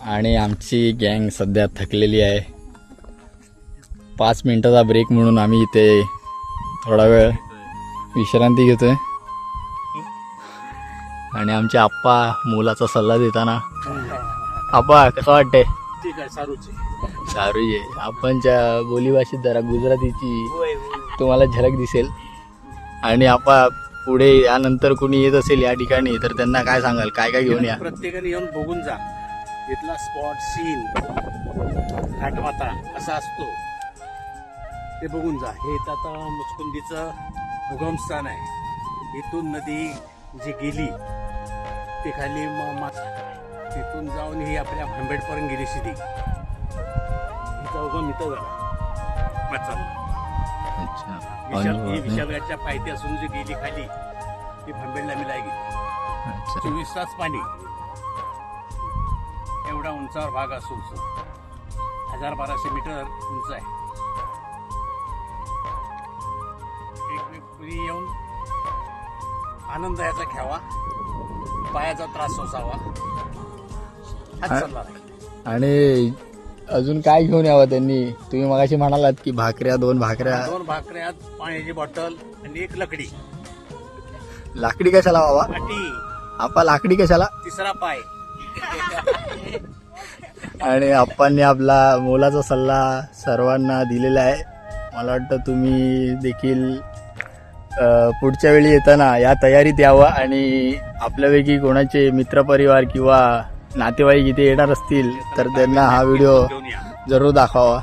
आणि आमची गँग सध्या थकलेली आहे. पाच मिनिटाचा ब्रेक म्हणून आम्ही इथे थोडा वेळ विश्रांती घेतोय. आणि आमचे आप्पा मुलाचा सल्ला देताना आप्पा कसं वाटतंय? ठीक आहे सारूची. सारू आहे आपणच्या बोलीभाषेत जरा गुजरातीची तुम्हाला झलक दिसेल. आणि आपा पुढे यानंतर कुणी येत असेल या ठिकाणी तर त्यांना काय सांगाल? काय काय घेऊन या? प्रत्येकाने येऊन बघून जा. इथला स्पॉट सीन घाटमाता कसा असतो. ते बघून जा. हे इथं आता मुचकुंदीचं उगमस्थान आहे. इथून नदी जी गेली ती खाली म- मा- तिथून जाऊन ही आपल्या भांबेडपर्यंत गेली सिधी. हिचा उगम इथं झाला. आहे. विशालगडच्या पायथी असून जी गेली खाली ती भांबेडला मिळाली. गेली चोवीस तास पाणी. एवढा उंचावर भाग असून हजार बाराशे मीटर उंच आहे. एक वेळ पुरी येऊन आनंद याचा घ्यावा पायाचा त्रास सोसावा. हाच चालला. आणि अजून काय घेऊन यावं त्यांनी? तुम्ही मगाशी म्हणालात की भाकऱ्या दोन भाकऱ्या. दोन भाकऱ्या पाण्याची बॉटल आणि एक लकडी. लाकडी कशाला बाबा? पाटी आपा लाकडी कशाला? तिसरा पाय. आणि आप्पांनी आपला मोलाचा सल्ला सर्वांना दिलेला आहे. मला वाटतं तुम्ही देखील पुढच्या वेळी येताना या तयारीत यावं आणि आपल्यापैकी कोणाचे मित्रपरिवार किंवा नातेवाईक इथे येणार असतील तर त्यांना हा व्हिडिओ जरूर दाखवावा.